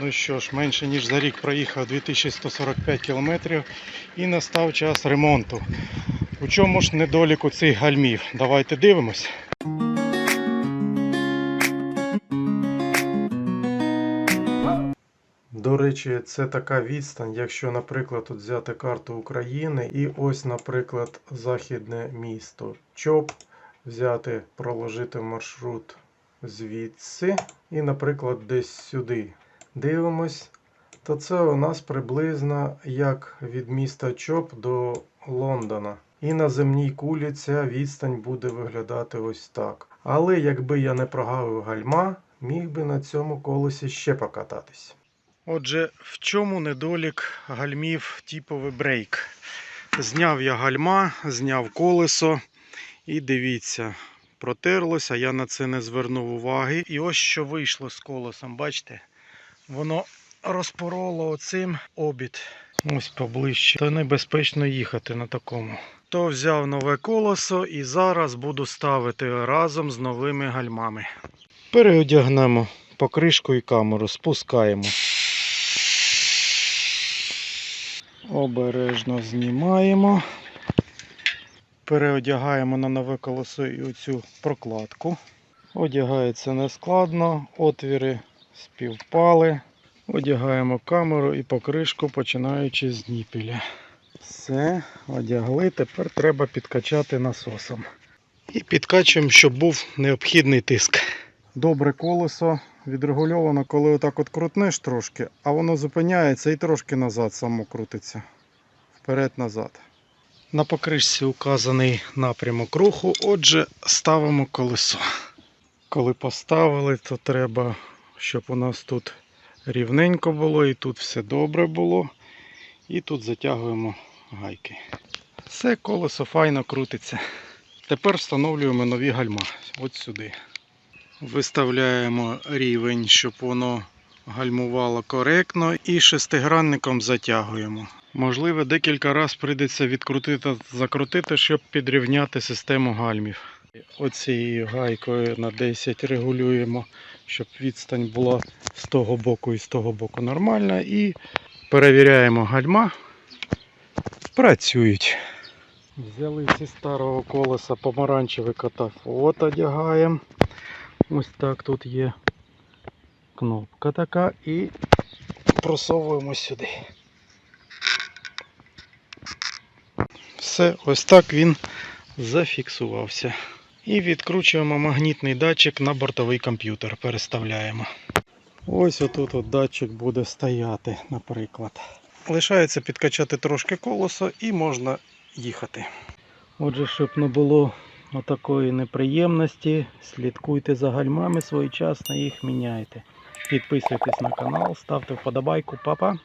Ну що ж, менше ніж за рік проїхав 2145 кілометрів і настав час ремонту. У чому ж недолік у цих гальмів? Давайте дивимось. До речі, це така відстань, якщо, наприклад, тут взяти карту України і ось, наприклад, західне місто Чоп, взяти, проложити маршрут звідси і, наприклад, десь сюди. Дивимось, то це у нас приблизно як від міста Чоп до Лондона. І на земній кулі ця відстань буде виглядати ось так. Але якби я не прогавив гальма, міг би на цьому колесі ще покататись. Отже, в чому недолік гальмів типовий брейк? Зняв я гальма, зняв колесо і дивіться, протерлося, я на це не звернув уваги. І ось що вийшло з колесом, бачите? Воно розпороло оцим обід. Ось поближче. То небезпечно їхати на такому. То взяв нове колесо і зараз буду ставити разом з новими гальмами. Переодягнемо покришку і камеру, спускаємо. Обережно знімаємо. Переодягаємо на нове колесо і оцю прокладку. Одягається нескладно, отвіри співпали. Одягаємо камеру і покришку, починаючи з ніпеля. Все, одягли. Тепер треба підкачати насосом. І підкачуємо, щоб був необхідний тиск. Добре колесо відрегульовано, коли отак от крутнеш трошки, а воно зупиняється і трошки назад само крутиться. Вперед-назад. На покришці указаний напрямок руху, отже, ставимо колесо. Коли поставили, то треба, щоб у нас тут рівненько було і тут все добре було. І тут затягуємо гайки. Все колесо файно крутиться. Тепер встановлюємо нові гальма. От сюди. Виставляємо рівень, щоб воно гальмувало коректно, і шестигранником затягуємо. Можливо, декілька разів прийдеться відкрутити закрутити, щоб підрівняти систему гальмів. Оцією гайкою на 10 регулюємо, щоб відстань була з того боку і з того боку нормальна. І перевіряємо гальма. Працюють. Взяли зі старого колеса помаранчевий катафот, одягаємо. Ось так тут є кнопка така і просовуємо сюди. Все, ось так він зафіксувався. І відкручуємо магнітний датчик на бортовий комп'ютер. Переставляємо. Ось отут от датчик буде стояти, наприклад. Лишається підкачати трошки колесо і можна їхати. Отже, щоб не було отакої неприємності, слідкуйте за гальмами своєчасно їх міняйте. Підписуйтесь на канал, ставте вподобайку, папа.